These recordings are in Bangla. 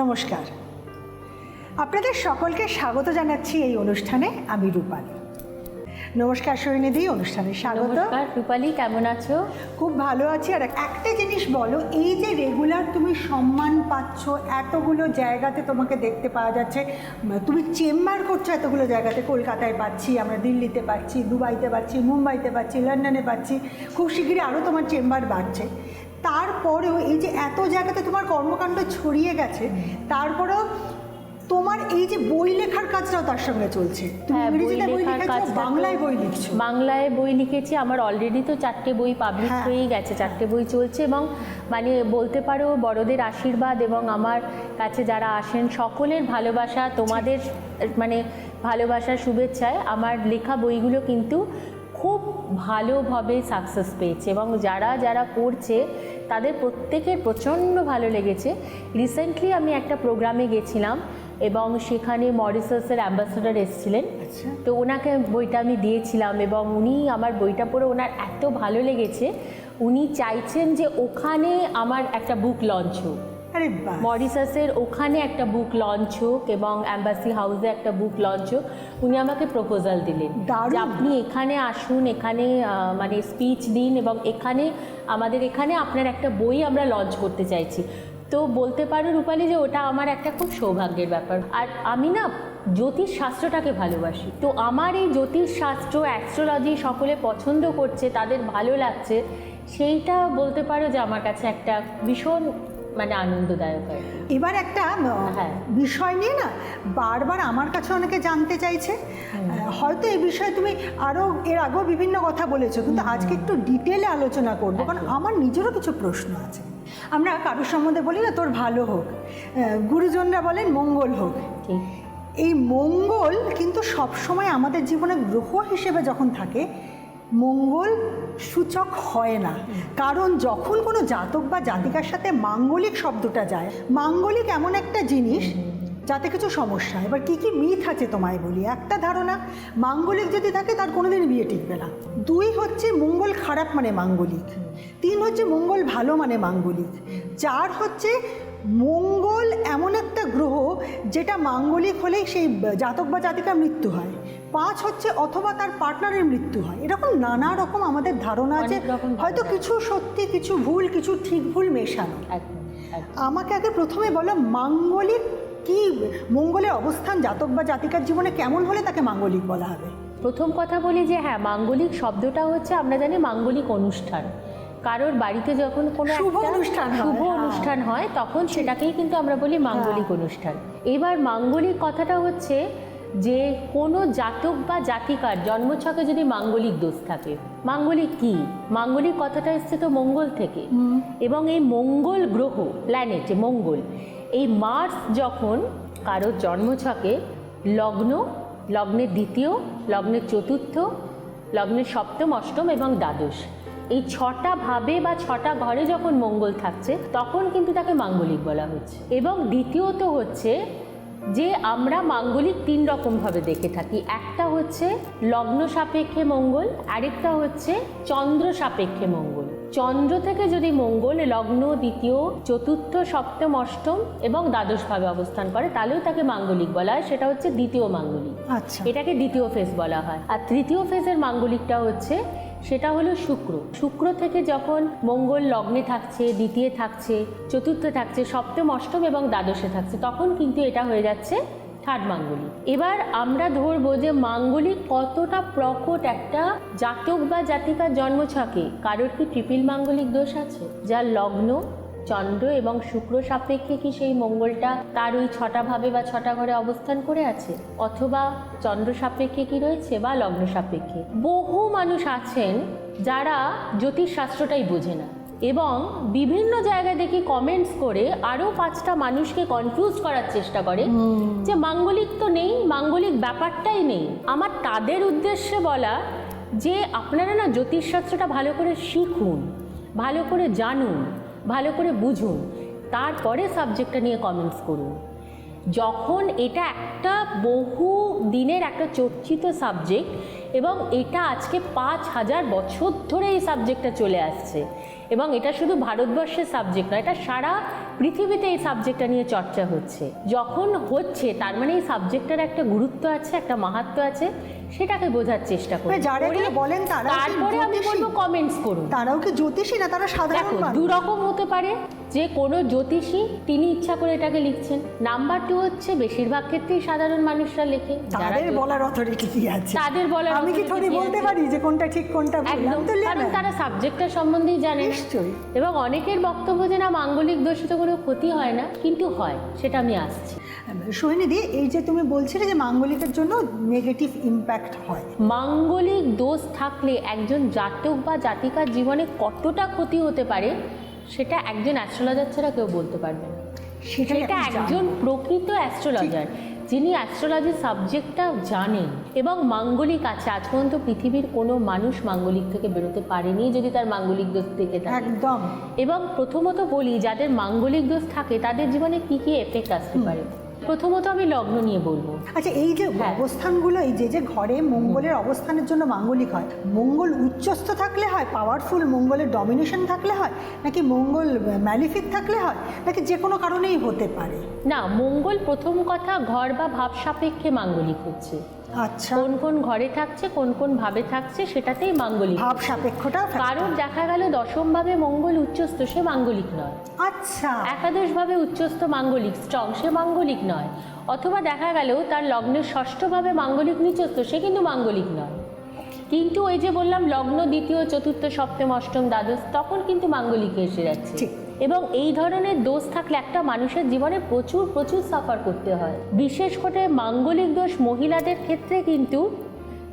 নমস্কার। আপনাদের সকলকে স্বাগত জানাচ্ছি এই অনুষ্ঠানে আমি রূপালী। নমস্কার সৈনিধি অনুষ্ঠানে স্বাগত। রূপালী কেমন আছো? খুব ভালো আছি। আর একটা জিনিস বলো এই যে রেগুলার তুমি সম্মান পাচ্ছ এতগুলো জায়গাতে তোমাকে দেখতে পাওয়া যাচ্ছে তুমি চেম্বার করছ এতগুলো জায়গাতে কলকাতায় পাচ্ছি আমরা দিল্লিতে পাচ্ছি দুবাইতে পাচ্ছি মুম্বাইতে পাচ্ছি লন্ডনে পাচ্ছি খুব শিগগিরই আরও তোমার চেম্বার বাড়ছে। তারপরেও এই যে এত জায়গাতে তোমার কর্মকাণ্ড ছড়িয়ে গেছে তারপরেও তোমার এই যে বই লেখার কাজটাও তার সঙ্গে চলছে। তুমি হ্যাঁ, ইংরেজিতে বই লিখেছো বাংলায় বই লিখছো। বাংলায় বই লিখেছি আমার অলরেডি তো চারটে বই পাবলিশ হ্যাঁ। হয়েই গেছে চারটে বই চলছে এবং মানে বলতে পারো বড়দের আশীর্বাদ এবং আমার কাছে যারা আসেন সকলের ভালোবাসা তোমাদের মানে ভালোবাসার শুভেচ্ছায় আমার লেখা বইগুলো কিন্তু খুব ভালোভাবে সাকসেস পেয়েছে এবং যারা যারা পড়ছে তাদের প্রত্যেকের প্রচণ্ড ভালো লেগেছে। রিসেন্টলি আমি একটা প্রোগ্রামে গেছিলাম এবং সেখানে মরিসাসের অ্যাম্বাসেডার এসেছিলেন। আচ্ছা। তো ওনাকে বইটা আমি দিয়েছিলাম এবং উনি আমার বইটা পড়ে ওনার এত ভালো লেগেছে। উনি চাইছেন যে ওখানে আমার একটা বুক লঞ্চ হোক। মরিসাসের ওখানে একটা বুক লঞ্চ হোক এবং অ্যাম্বাসি হাউসে একটা বুক লঞ্চ হোক উনি আমাকে প্রপোজাল দিলেন। যে আপনি এখানে আসুন এখানে মানে স্পিচ দিন এবং এখানে আমাদের এখানে আপনার একটা বই আমরা লঞ্চ করতে চাইছি। তো বলতে পারো রূপালি যে ওটা আমার একটা খুব সৌভাগ্যের ব্যাপার। আর আমি না জ্যোতিষ শাস্ত্রটাকে ভালোবাসি। তো আমার এই জ্যোতিষ শাস্ত্র অ্যাস্ট্রোলজি সকলে পছন্দ করছে তাদের ভালো লাগছে সেইটা বলতে পারো যে আমার কাছে একটা ভীষণ মানে আনন্দদায়ক কি। এবার একটা হ্যাঁ। বিষয় নিয়ে না বারবার আমার কাছে অনেকে জানতে চাইছে। হয়তো এই বিষয়ে তুমি আরও এর আগেও বিভিন্ন কথা বলেছ কিন্তু আজকে একটু ডিটেলে আলোচনা করব কারণ আমার নিজেরও কিছু প্রশ্ন আছে। আমরা কারোর সম্বন্ধে বলি না তোর ভালো হোক। গুরুজনরা বলেন মঙ্গল হোক। এই মঙ্গল কিন্তু সবসময় আমাদের জীবনে গ্রহ হিসেবে যখন থাকে মঙ্গল সূচক হয় না। কারণ যখন কোনো জাতক বা জাতিকার সাথে মাঙ্গলিক শব্দটা যায়, মাঙ্গলিক এমন একটা জিনিস যাতে কিছু সমস্যা। এবার কী কী মিথ আছে তোমায় বলি? একটা ধারণা, মাঙ্গলিক যদি থাকে তার কোনোদিন বিয়ে টিকবে না। দুই হচ্ছে মঙ্গল খারাপ মানে মাঙ্গলিক। তিন হচ্ছে মঙ্গল ভালো মানে মাঙ্গলিক। চার হচ্ছে মঙ্গল এমন একটা গ্রহ যেটা মাঙ্গলিক হলেই সেই জাতক বা জাতিকার মৃত্যু হয়। পাঁচ হচ্ছে অথবা তার পার্টনারের মৃত্যু হয়। এরকম নানা রকম আমাদের ধারণা আছে। হয়তো কিছু সত্যি কিছু ভুল কিছু ঠিক ভুল মেশানো। আমাকে আগে প্রথমে বলো মাঙ্গলিক কি মঙ্গলের অবস্থান জাতক বা জাতিকার জীবনে কেমন হলে তাকে মাঙ্গলিক বলা হবে? প্রথম কথা বলি যে হ্যাঁ মাঙ্গলিক শব্দটা হচ্ছে আমরা জানি মাঙ্গলিক অনুষ্ঠান। কারোর বাড়িতে যখন কোনো শুভ অনুষ্ঠান শুভ হ্যাঁ। অনুষ্ঠান হয় তখন সেটাকেই কিন্তু আমরা বলি মাঙ্গলিক অনুষ্ঠান। এবার মাঙ্গলিক কথাটা হচ্ছে যে কোনো জাতক বা জাতিকার জন্মছকে যদি মাঙ্গলিক দোষ থাকে মাঙ্গলিক কি? মাঙ্গলিক কথাটা এসছে তো মঙ্গল থেকে। এবং এই মঙ্গল গ্রহ প্ল্যানেট মঙ্গল এই মার্স যখন কারোর জন্মছকে লগ্ন লগ্নের দ্বিতীয় লগ্নের চতুর্থ লগ্নের সপ্তম অষ্টম এবং দ্বাদশ এই ছটা ভাবে বা ছটা ঘরে যখন মঙ্গল থাকছে তখন কিন্তু তাকে মাঙ্গলিক বলা হচ্ছে। এবং দ্বিতীয়ত হচ্ছে যে আমরা মাঙ্গলিক তিন রকমভাবে দেখে থাকি। একটা হচ্ছে লগ্ন সাপেক্ষে মঙ্গল আরেকটা হচ্ছে চন্দ্র সাপেক্ষে মঙ্গল। চন্দ্র থেকে যদি মঙ্গল লগ্ন দ্বিতীয় চতুর্থ সপ্তম অষ্টম এবং দ্বাদশভাবে অবস্থান করে তাহলেও তাকে মাঙ্গলিক বলা হয়। সেটা হচ্ছে দ্বিতীয় মাঙ্গলিক। আচ্ছা। এটাকে দ্বিতীয় ফেজ বলা হয়। আর তৃতীয় ফেজের মাঙ্গলিকটা হচ্ছে সেটা হলো শুক্র। শুক্র থেকে যখন মঙ্গল লগ্নে থাকছে, দ্বিতীয় থাকছে, চতুর্থে থাকছে, সপ্তম, অষ্টম এবং দ্বাদশে থাকছে, তখন কিন্তু এটা হয়ে যাচ্ছে থার্ড মাঙ্গলিক। এবার আমরা ধরবো যে মাঙ্গলিক কতটা প্রকট একটা জাতক বা জাতিকার জন্ম ছকে। কারোর কি ট্রিপিল মাঙ্গলিক দোষ আছে? যার লগ্ন চন্দ্র এবং শুক্র সাপেক্ষে কি সেই মঙ্গলটা তার ওই ছটা ভাবে বা ছটা ঘরে অবস্থান করে আছে? অথবা চন্দ্র সাপেক্ষে কি রয়েছে বা লগ্ন সাপেক্ষে? বহু মানুষ আছেন যারা জ্যোতিষশাস্ত্রটাই বোঝে না এবং বিভিন্ন জায়গায় দেখি কমেন্টস করে আরও পাঁচটা মানুষকে কনফিউজ করার চেষ্টা করে যে মাঙ্গলিক তো নেই মাঙ্গলিক ব্যাপারটাই নেই। আমার তাদের উদ্দেশ্যে বলা যে আপনারা না জ্যোতিষশাস্ত্রটা ভালো করে শিখুন ভালো করে জানুন। ভালো করে বুঝুন। তারপরে সাবজেক্টটা নিয়ে কমেন্টস করুন। যখন এটা একটা বহু দিনের একটা চর্চিত সাবজেক্ট এবং এটা আজকে পাঁচ হাজার বছর ধরে এই সাবজেক্টটা চলে আসছে এবং এটা শুধু ভারতবর্ষের সাবজেক্ট নয়, এটা সারা পৃথিবীতে এই সাবজেক্টটা নিয়ে চর্চা হচ্ছে। যখন হচ্ছে, তার মানে এই সাবজেক্টটার একটা গুরুত্ব আছে, একটা মাহাত্ম আছে। সেটাকে বোঝার চেষ্টা করি মানে যারা এগুলো বলেন তারাও কি তারপরে আমি বলব কমেন্টস করুন। তারাও কি জ্যোতিষী না তারা সাধারণ? দু রকম হতে পারে যে কোনো জ্যোতিষী তিনি ইচ্ছা করে এটাকে লিখছেন। নাম্বার টু হচ্ছে বেশিরভাগ ক্ষেত্রেই সাধারণ মানুষরা লেখে। তাদের বলার অথরিটি কি আছে? তাদের বলার আমি কি থোড়ি বলতে পারি যে কোনটা ঠিক কোনটা ভুল? একদম কারণ তারা সাবজেক্টটা সম্বন্ধেই জানে নিশ্চয়ই। এবং অনেকের বক্তব্য যে না মাঙ্গলিক দোষিত কোনো ক্ষতি হয় না কিন্তু হয় সেটা আমি আসছি। সোহিনীদি এই যে তুমি বলছিলে যে মাঙ্গলিকের জন্য নেগেটিভ ইম্প্যাক্ট হয়। মাঙ্গলিক দোষ থাকলে একজন জাতক বা জাতিকার জীবনে কতটা ক্ষতি হতে পারে সেটা একজন অ্যাস্ট্রোলজার ছাড়া কেউ বলতে পারবে না। সেটা একজন প্রকৃত অ্যাস্ট্রোলজার যিনি অ্যাস্ট্রোলজি সাবজেক্টটা জানেন এবং মাঙ্গলিক আছে। আজ পর্যন্ত পৃথিবীর কোনো মানুষ মাঙ্গলিক থেকে বেরোতে পারেনি যদি তার মাঙ্গলিক দোষ থেকে থাকে। একদম। এবং প্রথমত বলি যাদের মাঙ্গলিক দোষ থাকে তাদের জীবনে কি কি এফেক্ট আসতে পারে? প্রথমত আমি লগ্ন নিয়ে বলব। আচ্ছা এই যে হ্যাঁ। অবস্থানগুলো এই যে যে ঘরে মঙ্গলের অবস্থানের জন্য মাঙ্গলিক হয় মঙ্গল উচ্চস্থ থাকলে হয় পাওয়ারফুল মঙ্গলের ডমিনেশন থাকলে হয় নাকি মঙ্গল ম্যালিফিক থাকলে হয় নাকি যে কোনো কারণেই হতে পারে? না মঙ্গল প্রথম কথা ঘর বা ভাব সাপেক্ষে মাঙ্গলিক হচ্ছে। আচ্ছা। কোন কোন ঘরে থাকছে কোন কোন ভাবে থাকছে সেটাতেই মাঙ্গলিক ভাব সাপেক্ষটা কারোর দেখা গেল দশম ভাবে মঙ্গল উচ্চস্থ সে মাঙ্গলিক নয়। আচ্ছা। একাদশ ভাবে উচ্চস্থ মাঙ্গলিক স্ট্রং সে মাঙ্গলিক নয়। অথবা দেখা গেল তার লগ্নের ষষ্ঠভাবে মাঙ্গলিক নিচস্থ সে কিন্তু মাঙ্গলিক নয়। কিন্তু ওই যে বললাম লগ্ন দ্বিতীয় চতুর্থ সপ্তম অষ্টম দ্বাদশ তখন কিন্তু মাঙ্গলিকে এসে যাচ্ছে। ঠিক। এবং এই ধরনের দোষ থাকলে একটা মানুষের জীবনে প্রচুর প্রচুর সাফার করতে হয়। বিশেষ করে মাঙ্গলিক দোষ মহিলাদের ক্ষেত্রে কিন্তু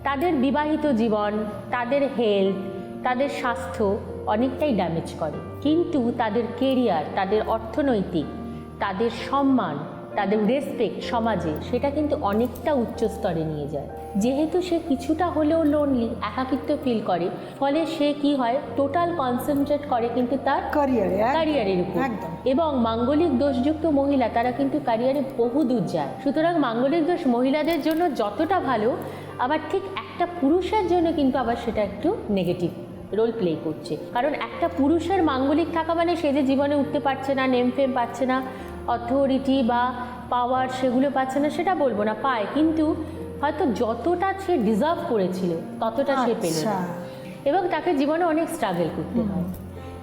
তাদের বিবাহিত জীবন, তাদের হেলথ তাদের স্বাস্থ্য অনেকটাই ড্যামেজ করে। কিন্তু তাদের কেরিয়ার তাদের অর্থনৈতিক, তাদের সম্মান তাদের রেসপেক্ট সমাজে সেটা কিন্তু অনেকটা উচ্চ স্তরে নিয়ে যায়। যেহেতু সে কিছুটা হলেও লোনলি একাকিত্ব ফিল করে ফলে সে কি হয় টোটাল কনসেন্ট্রেট করে কিন্তু তার ক্যারিয়ারে ক্যারিয়ারের উপর। এবং মাঙ্গলিক দোষযুক্ত মহিলা তারা কিন্তু ক্যারিয়ারে বহু দূর যায়। সুতরাং মাঙ্গলিক দোষ মহিলাদের জন্য যতটা ভালো আবার ঠিক একটা পুরুষের জন্য কিন্তু আবার সেটা একটু নেগেটিভ রোল প্লে করছে। কারণ একটা পুরুষের মাঙ্গলিক থাকা মানে সে যে জীবনে উঠতে পারছে না নেম ফেম পাচ্ছে না অথরিটি বা পাওয়ার সেগুলো পাচ্ছে না সেটা বলব না পায়। কিন্তু হয়তো যতটা সে ডিজার্ভ করেছিল ততটা সে পেল আচ্ছা না। এবং তাকে জীবনে অনেক স্ট্রাগল করতে হয়।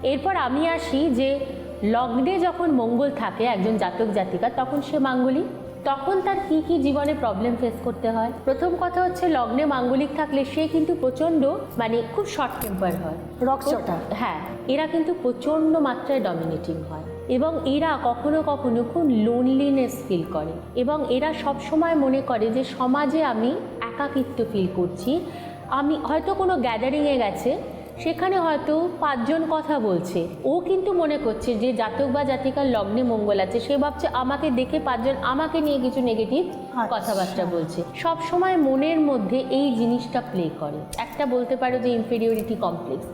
এরপর আমি আসি যে লগ্নে যখন মঙ্গল থাকে একজন জাতক জাতিকা তখন সে মাঙ্গলিক। তখন তার কি কি জীবনে প্রবলেম ফেস করতে হয়? প্রথম কথা হচ্ছে লগ্নে মাঙ্গলিক থাকলে সে কিন্তু প্রচণ্ড মানে খুব শর্ট টেম্পার হয়। রকচটা হ্যাঁ এরা কিন্তু প্রচণ্ড মাত্রায় ডমিনেটিং হয়। এবং এরা কখনো কখনো খুব লোনলিনেস ফিল করে। এবং এরা সব সময় মনে করে যে সমাজে আমি একাকিত্ব ফিল করছি। আমি হয়তো কোনো গ্যাদারিংয়ে গেছে সেখানে হয়তো পাঁচজন কথা বলছে। ও কিন্তু মনে করছে যে জাতক বা জাতিকার লগ্নে মঙ্গল আছে। সে ভাবছে আমাকে দেখে পাঁচজন আমাকে নিয়ে কিছু নেগেটিভ আচ্ছা। কথাবার্তা বলছে। সব সময় মনের মধ্যে এই জিনিসটা প্লে করে। একটা বলতে পারো যে ইনফেরিয়রিটি কমপ্লেক্স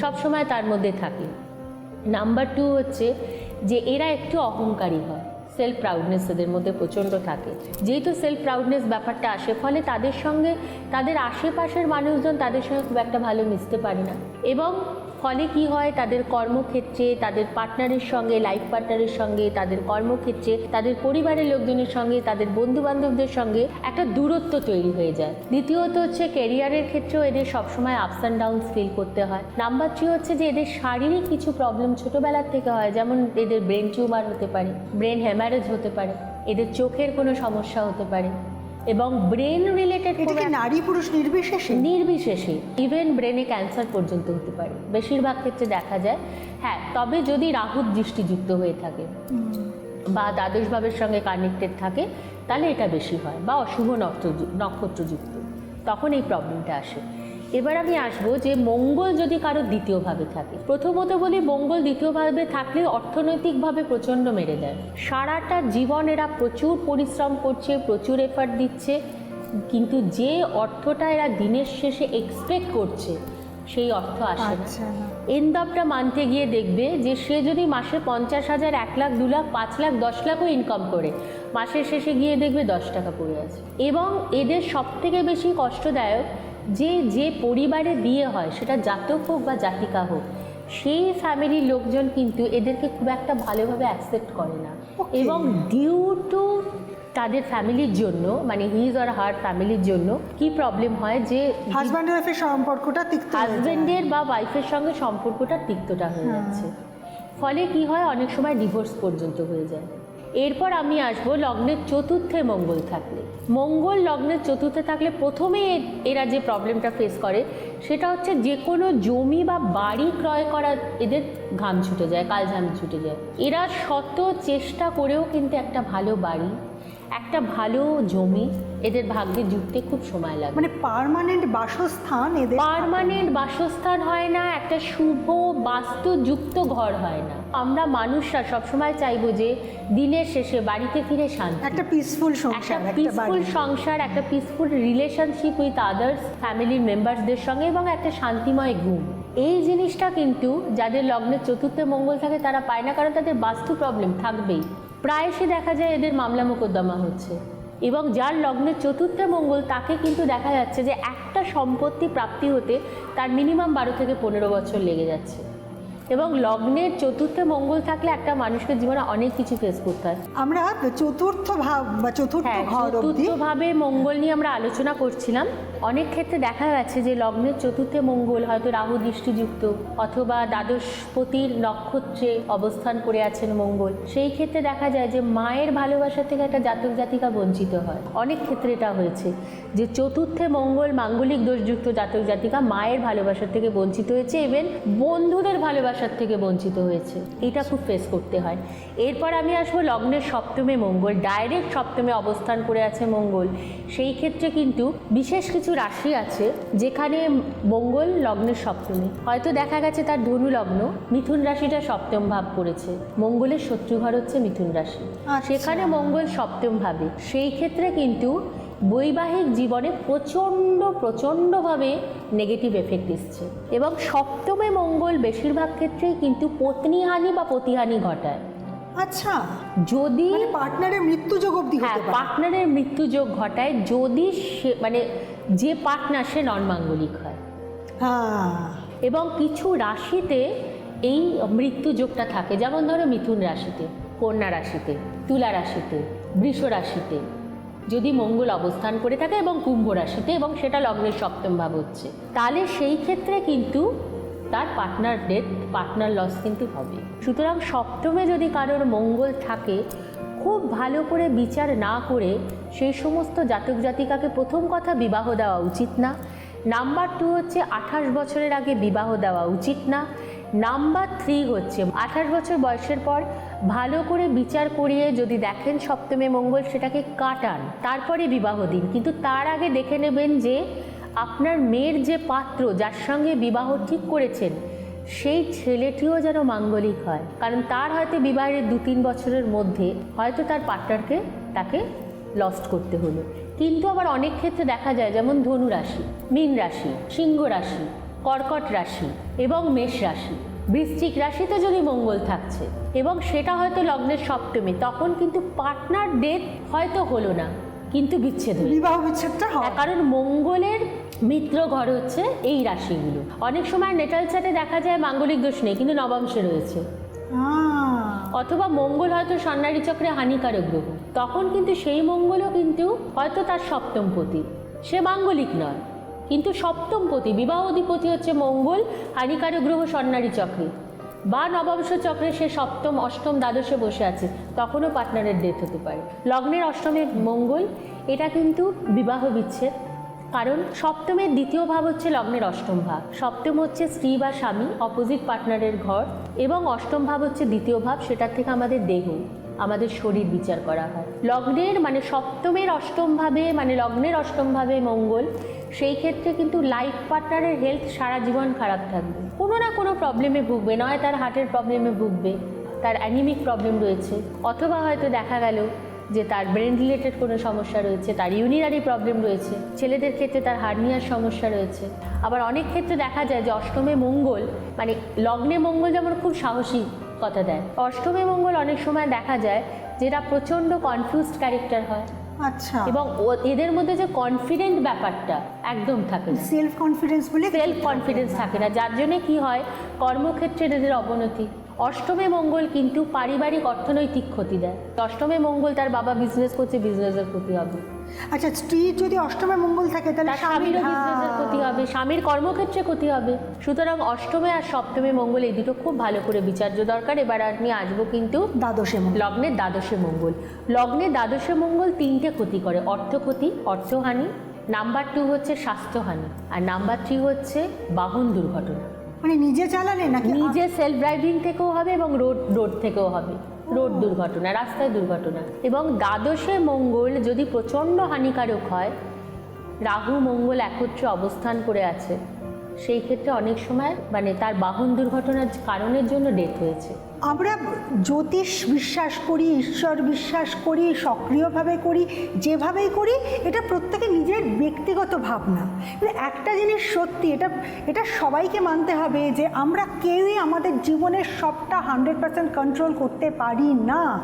সব সময় তার মধ্যে থাকে। নাম্বার টু হচ্ছে যে এরা একটু অহংকারী হয়। সেলফ প্রাউডনেস এদের মধ্যে প্রচণ্ড থাকে। যেহেতু সেলফ প্রাউডনেস ব্যাপারটা আসে, ফলে তাদের সঙ্গে, তাদের আশেপাশের মানুষজন তাদের সঙ্গে খুব একটা ভালো মিশতে পারে না। এবং ফলে কি হয়? তাদের কর্মক্ষেত্রে, তাদের পার্টনারের সঙ্গে লাইফ পার্টনারের সঙ্গে, তাদের কর্মক্ষেত্রে, তাদের পরিবারের লোকজনের সঙ্গে, তাদের বন্ধু বান্ধবদের সঙ্গে একটা দূরত্ব তৈরি হয়ে যায়। দ্বিতীয়ত হচ্ছে ক্যারিয়ারের ক্ষেত্রেও এদের সবসময় আপস অ্যান্ড ডাউনস ফিল করতে হয়। নাম্বার থ্রি হচ্ছে যে এদের শারীরিক কিছু প্রবলেম ছোটোবেলার থেকে হয়, যেমন এদের ব্রেন টিউমার হতে পারে ব্রেন হ্যামারেজ হতে পারে, এদের চোখের কোনো সমস্যা হতে পারে এবং ব্রেন রিলেটেড এটা কি নারী পুরুষ নির্বিশেষে? নির্বিশেষে। ইভেন ব্রেনে ক্যান্সার পর্যন্ত হতে পারে। বেশিরভাগ ক্ষেত্রে দেখা যায়। হ্যাঁ তবে যদি রাহুর দৃষ্টিযুক্ত হয়ে থাকে বা দ্বাদশভাবের সঙ্গে কানেক্টেড থাকে তাহলে এটা বেশি হয় বা অশুভ নক্ষত্র নক্ষত্রযুক্ত তখন এই প্রবলেমটা আসে। এবার আমি আসব যে মঙ্গল যদি কারও দ্বিতীয়ভাবে থাকে। প্রথমত বলি মঙ্গল দ্বিতীয়ভাবে থাকলে অর্থনৈতিকভাবে প্রচণ্ড মেরে দেয়। সারাটা জীবন এরা প্রচুর পরিশ্রম করছে প্রচুর এফার্ট দিচ্ছে কিন্তু যে অর্থটা এরা দিনের শেষে এক্সপেক্ট করছে সেই অর্থ আসে না। আচ্ছা। মানতে গিয়ে দেখবে যে সে যদি মাসে পঞ্চাশ হাজার এক লাখ দু লাখ পাঁচ লাখ দশ লাখও ইনকাম করে মাসের শেষে গিয়ে দেখবে দশ টাকা পড়ে আছে। এবং এদের সব থেকে বেশি কষ্টদায়ক যে যে পরিবারে বিয়ে হয় সেটা জাতক হোক বা জাতিকা হোক সেই ফ্যামিলির লোকজন কিন্তু এদেরকে খুব একটা ভালোভাবে অ্যাকসেপ্ট করে না এবং ডিউ টু তাদের ফ্যামিলির জন্য মানে হিজ আর হার ফ্যামিলির জন্য কি প্রবলেম হয় যে হাজব্যান্ড ওয়াইফের সম্পর্কটা তিক্ত যায়। হাজবেন্ডের বা ওয়াইফের সঙ্গে সম্পর্কটা তিক্তটা হ্যাঁ। যাচ্ছে ফলে কি হয় অনেক সময় ডিভোর্স পর্যন্ত হয়ে যায় এরপর আমি আসব লগ্নের চতুর্থে মঙ্গল থাকলে। মঙ্গল লগ্নের চতুর্থে থাকলে প্রথমে এরা যে প্রবলেমটা ফেস করে, সেটা হচ্ছে যে কোনো জমি বা বাড়ি ক্রয় করা এদের ঘাম ছুটে যায়, কালঝাম ছুটে যায়। এরা শত চেষ্টা করেও কিন্তু একটা ভালো বাড়ি একটা ভালো জমি এদের ভাগ্যে জুটতে খুব সময় লাগে। মানে পার্মানেন্ট বাসস্থান এদের পার্মানেন্ট বাসস্থান হয় না একটা শুভ বাস্তুযুক্ত ঘর হয় না। আমরা মানুষরা সবসময় চাইব যে দিনের শেষে বাড়িতে ফিরে শান্তি। একটা পিসফুল সংসার একটা পিসফুল সংসার একটা পিসফুল রিলেশনশিপ উইথ আদার্স ফ্যামিলির মেম্বারসদের সঙ্গে এবং একটা শান্তিময় ঘুম। এই জিনিসটা কিন্তু যাদের লগ্নের চতুর্থে মঙ্গল থাকে তারা পায় না কারণ তাদের বাস্তু প্রবলেম থাকবেই। প্রায়শই দেখা যায় এদের মামলা মোকদ্দমা হচ্ছে। এবং যার লগ্নের চতুর্থ মঙ্গল, তাকে কিন্তু দেখা যাচ্ছে যে একটা সম্পত্তি প্রাপ্তি হতে তার মিনিমাম বারো থেকে পনেরো বছর লেগে যাচ্ছে। এবং লগ্নের চতুর্থে মঙ্গল থাকলে একটা মানুষকে জীবনে অনেক কিছু ফেস করতে হয়। আমরা চতুর্থ ভাব বা চতুর্থ হ্যাঁ ঘর অবধি চতুর্থভাবে মঙ্গল নিয়ে আমরা আলোচনা করছিলাম। অনেক ক্ষেত্রে দেখা গেছে যে লগ্নের চতুর্থে মঙ্গল হয়তো রাহু দৃষ্টিযুক্ত অথবা দ্বাদশপতির নক্ষত্রে অবস্থান করে আছেন মঙ্গল। সেই ক্ষেত্রে দেখা যায় যে মায়ের ভালোবাসা থেকে একটা জাতক জাতিকা বঞ্চিত হয়। অনেক ক্ষেত্রে এটা হয়েছে যে চতুর্থে মঙ্গল মাঙ্গলিক দোষযুক্ত জাতক জাতিকা মায়ের ভালোবাসার থেকে বঞ্চিত হয়েছে। ইভেন বন্ধুদের ভালোবাসার থেকে বঞ্চিত হয়েছে। এটা খুব ফেস করতে হয়। এরপর আমি আসব লগ্নের সপ্তমে মঙ্গল। ডাইরেক্ট সপ্তমে অবস্থান করে আছে মঙ্গল। সেই ক্ষেত্রে কিন্তু বিশেষ কিছু রাশি আছে যেখানে মঙ্গল লগ্নের সপ্তমে। হয়তো দেখা গেছে তার ধনু লগ্ন মিথুন রাশিটা সপ্তম ভাব পড়েছে মঙ্গলের শত্রুঘর হচ্ছে মিথুন রাশি। আচ্ছা। সেখানে মঙ্গল সপ্তম ভাবে। সেই ক্ষেত্রে কিন্তু বৈবাহিক জীবনে প্রচণ্ড প্রচণ্ডভাবে নেগেটিভ এফেক্ট এসছে। এবং সপ্তমে মঙ্গল বেশিরভাগ ক্ষেত্রেই কিন্তু পত্নীহানি বা পতিহানি ঘটায়। আচ্ছা। যদি পার্টনারের মৃত্যু যোগ অবধি হ্যাঁ পার্টনারের মৃত্যু যোগ ঘটায় যদি সে মানে যে পার্টনার সে নন মাঙ্গলিক হয়। হ্যাঁ। এবং কিছু রাশিতে এই মৃত্যু যোগটা থাকে। যেমন ধরো মিথুন রাশিতে কন্যা রাশিতে তুলা রাশিতে বৃষ রাশিতে। যদি মঙ্গল অবস্থান করে থাকে এবং কুম্ভ রাশিতে এবং সেটা লগ্নের সপ্তম ভাব হচ্ছে, তাহলে সেই ক্ষেত্রে কিন্তু তার পার্টনার ডেথ পার্টনার লস কিন্তু হবে। সুতরাং সপ্তমে যদি কারোর মঙ্গল থাকে, খুব ভালো করে বিচার না করে সেই সমস্ত জাতক জাতিকাকে প্রথম কথা বিবাহ দেওয়া উচিত না। নাম্বার টু হচ্ছে আঠাশ বছরের আগে বিবাহ দেওয়া উচিত না। নাম্বার থ্রি হচ্ছে আঠাশ বছর বয়সের পর ভালো করে বিচার করিয়ে যদি দেখেন সপ্তমে মঙ্গল সেটাকে কাটান। তারপরে বিবাহ দিন। কিন্তু তার আগে দেখে নেবেন যে আপনার মেয়ের যে পাত্র যার সঙ্গে বিবাহ ঠিক করেছেন, সেই ছেলেটিও যেন মাঙ্গলিক হয়। কারণ তার হয়তো বিবাহের দু তিন বছরের মধ্যে হয়তো তার পার্টনারকে তাকে লস্ট করতে হলো। কিন্তু আবার অনেক ক্ষেত্রে দেখা যায়, যেমন ধনু রাশি মীন রাশি, সিংহ রাশি, কর্কট রাশি এবং মেষ রাশি। বৃশ্চিক রাশিতে যদি মঙ্গল থাকছে এবং সেটা হয়তো লগ্নের সপ্তমী তখন কিন্তু পার্টনার ডেথ হয়তো হলো না কিন্তু বিচ্ছেদ বিবাহ বিচ্ছেদটা হয়। হ্যাঁ, কারণ মঙ্গলের মিত্র ঘর হচ্ছে এই রাশিগুলো। অনেক সময় নেটাল চাটে দেখা যায় মাঙ্গলিক দোষ নেই কিন্তু নবাংশে রয়েছে। অথবা মঙ্গল হয়তো সন্ন্যারী চক্রে হানিকারক গ্রহ তখন কিন্তু সেই মঙ্গলও কিন্তু হয়তো তার সপ্তমপতি সে মাঙ্গলিক নয়। কিন্তু সপ্তমপতি বিবাহ অধিপতি হচ্ছে মঙ্গল, হানিকারক গ্রহ সন্ন্যারী চক্রে। বা নবংশ চক্রে সে সপ্তম, অষ্টম দ্বাদশে বসে আছে, তখনও পার্টনারের ডেথ হতে পারে। লগ্নের অষ্টমে মঙ্গল, এটা কিন্তু বিবাহ বিচ্ছেদ। কারণ সপ্তমের দ্বিতীয় ভাব হচ্ছে লগ্নের অষ্টম ভাব। সপ্তম হচ্ছে স্ত্রী বা স্বামী অপোজিট পার্টনারের ঘর, এবং অষ্টম ভাব হচ্ছে দ্বিতীয় ভাব, সেটার থেকে আমাদের দেহ, আমাদের শরীর বিচার করা হয়। লগ্নের মানে সপ্তমের অষ্টম ভাবে মানে লগ্নের অষ্টম ভাবে মঙ্গল সেই ক্ষেত্রে কিন্তু লাইফ পার্টনারের হেলথ সারা জীবন খারাপ থাকবে। কোনো না কোনো প্রবলেমে ভুগবে, নয় তার হার্টের প্রবলেমে ভুগবে, তার অ্যানিমিক প্রবলেম রয়েছে, অথবা হয়তো দেখা গেল যে তার ব্রেন রিলেটেড কোনো সমস্যা রয়েছে, তার ইউনিনারি প্রবলেম রয়েছে, ছেলেদের ক্ষেত্রে তার হার্নিয়ার সমস্যা রয়েছে। আবার অনেক ক্ষেত্রে দেখা যায় যে অষ্টমে মঙ্গল মানে লগ্নে মঙ্গল যেমন খুব সাহসী কথা দেয়, অষ্টমে মঙ্গল অনেক সময় দেখা যায় যেটা প্রচণ্ড কনফিউজড ক্যারেক্টার হয়। আচ্ছা। এবং এদের মধ্যে যে কনফিডেন্ট ব্যাপারটা একদম থাকে না। সেলফ কনফিডেন্স বলে সেলফ কনফিডেন্স থাকে না। যার জন্য কি হয়? কর্মক্ষেত্রে এদের অবনতি। অষ্টমে মঙ্গল কিন্তু পারিবারিক অর্থনৈতিক ক্ষতি দেয়। অষ্টমে মঙ্গল তার বাবা বিজনেস করছে বিজনেসের ক্ষতি হবে। আচ্ছা স্ত্রী যদি অষ্টমে মঙ্গল থাকে তাহলে তার স্বামীরও বিজনেসের ক্ষতি হবে স্বামীর কর্মক্ষেত্রে ক্ষতি হবে। সুতরাং অষ্টমে আর সপ্তমে মঙ্গল এই দুটো খুব ভালো করে বিচার্য দরকার। এবার আমি আসব কিন্তু দ্বাদশে লগ্নের দ্বাদশে মঙ্গল। লগ্নে দ্বাদশে মঙ্গল তিনটে ক্ষতি করে অর্থ ক্ষতি অর্থহানি। নাম্বার টু হচ্ছে স্বাস্থ্যহানি আর নাম্বার থ্রি হচ্ছে বাহন দুর্ঘটনা। মানে নিজে চালালে নাকি নিজে সেলফ ড্রাইভিং থেকেও হবে এবং রোড রোড থেকেও হবে। রোড দুর্ঘটনা রাস্তায় দুর্ঘটনা। এবং দ্বাদশে মঙ্গল যদি প্রচণ্ড হানিকারক হয় রাহু মঙ্গল একত্রে অবস্থান করে আছে। সেই ক্ষেত্রে অনেক সময় মানে তার বাহন দুর্ঘটনার কারণের জন্য ডেথ হয়েছে। আমরা জ্যোতিষ বিশ্বাস করি, ঈশ্বর বিশ্বাস করি, সক্রিয়ভাবে করি, যেভাবেই করি, এটা প্রত্যেকে নিজের ব্যক্তিগত ভাবনা। কিন্তু একটা জিনিস সত্যি, এটা এটা সবাইকে মানতে হবে যে আমরা কেউই আমাদের জীবনের সবটা হান্ড্রেড পার্সেন্ট কন্ট্রোল করতে পারি না।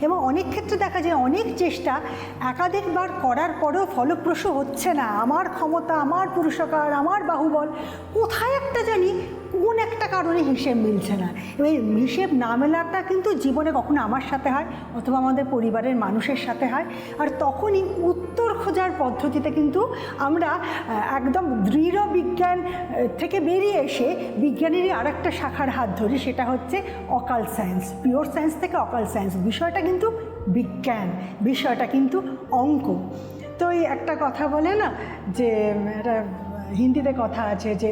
এবং অনেক ক্ষেত্রে দেখা যায়, অনেক চেষ্টা একাধিকবার করার পরেও ফলপ্রসূ হচ্ছে না। আমার ক্ষমতা, আমার পুরুষকার, আমার বাহুবল, কোথায় একটা জানি কোন একটা কারণে হিসেব মিলছে না। এই হিসেব না মেলাটা কিন্তু জীবনে কখনো আমার সাথে হয় অথবা আমাদের পরিবারের মানুষের সাথে হয়। আর তখনই উত্তর খোঁজার পদ্ধতিতে কিন্তু আমরা একদম দৃঢ় বিজ্ঞান থেকে বেরিয়ে এসে বিজ্ঞানেরই আর একটা শাখার হাত ধরি, সেটা হচ্ছে অকাল সায়েন্স, পিওর সায়েন্স থেকে অকাল সায়েন্স। বিষয়টা কিন্তু বিজ্ঞান, বিষয়টা কিন্তু অঙ্ক। তো এই একটা কথা বলে না যে হিন্দিতে কথা আছে যে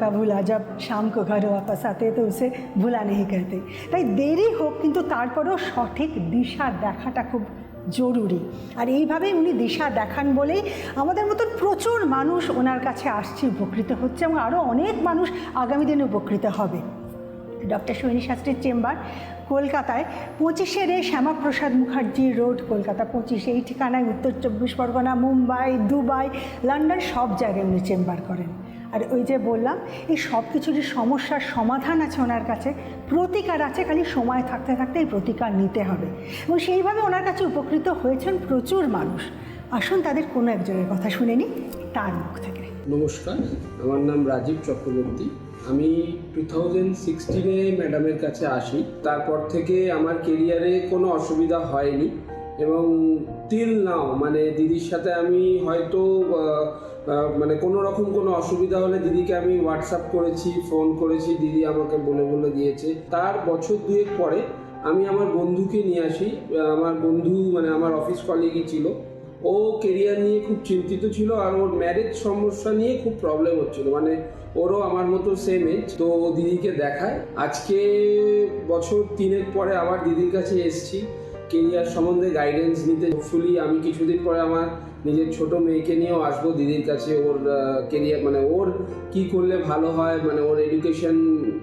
কা ভুলা জব শাম কো ঘর ওয়াপাস আতে তো উসে ভুলা নেই করতে তাই দেরি হোক কিন্তু তারপরেও সঠিক দিশা দেখাটা খুব জরুরি আর এইভাবেই উনি দিশা দেখান বলেই আমাদের মতন প্রচুর মানুষ ওনার কাছে আসছে উপকৃত হচ্ছে এবং আরও অনেক মানুষ আগামী দিনে উপকৃত হবে ডক্টর সোহিনী শাস্ত্রীর চেম্বার কলকাতায় পঁচিশে রে শ্যামাপ্রসাদ মুখার্জি রোড, কলকাতা পঁচিশে। এই ঠিকানায় উত্তর চব্বিশ পরগনা, মুম্বাই, দুবাই, লন্ডন, সব জায়গায় উনি চেম্বার করেন। আর ওই যে বললাম, এই সব কিছুরই সমস্যার সমাধান আছে ওনার কাছে, প্রতিকার আছে, খালি সময় থাকতে থাকতে এই প্রতিকার নিতে হবে। এবং সেইভাবে ওনার কাছে উপকৃত হয়েছেন প্রচুর মানুষ। আসুন, তাদের কোনো একজনের কথা শুনে নিই, তার মুখ থেকে। নমস্কার, আমার নাম রাজীব চক্রবর্তী। আমি টু থাউজেন্ড সিক্সটিনে ম্যাডামের কাছে আসি। তারপর থেকে আমার কেরিয়ারে কোনো অসুবিধা হয়নি এবং টিল নাও মানে দিদির সাথে আমি হয়তো মানে কোনো রকম কোনো অসুবিধা হলে দিদিকে আমি হোয়াটসঅ্যাপ করেছি ফোন করেছি, দিদি আমাকে বলে বলে দিয়েছে। তার বছর দুয়েক পরে আমি আমার বন্ধুকে নিয়ে আসি। আমার বন্ধু মানে আমার অফিস কলিগই ছিল। ও কেরিয়ার নিয়ে খুব চিন্তিত ছিল আর ওর ম্যারেজ সমস্যা নিয়ে খুব প্রবলেম হচ্ছিল। মানে ওরও আমার মতো সেম এজ তো দিদিকে দেখায়। আজকে বছর তিনের পরে আবার দিদির কাছে এসছি। কেরিয়ার সম্বন্ধে গাইডেন্স নিতে। ফুলি আমি কিছুদিন পরে আমার নিজের ছোট মেয়েকে নিয়েও আসব দিদির কাছে ওর কেরিয়ার মানে ওর কি করলে ভালো হয় মানে ওর এডুকেশন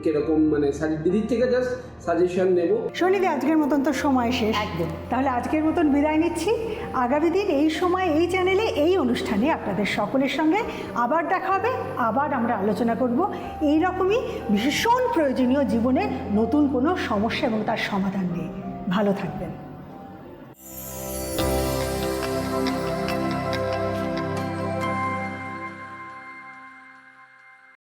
কীরকম মানে দিদির থেকে জাস্ট সাজেশন নেব। শনিদি আজকের মতন তো সময় শেষ। একদম। তাহলে আজকের মতন বিদায় নিচ্ছি। আগামী দিন এই সময় এই চ্যানেলে এই অনুষ্ঠানে আপনাদের সকলের সঙ্গে আবার দেখা হবে আবার আমরা আলোচনা করব এই রকমই ভীষণ প্রয়োজনীয় জীবনে নতুন কোনো সমস্যা এবং তার সমাধান নিয়ে। ভালো থাকবেন।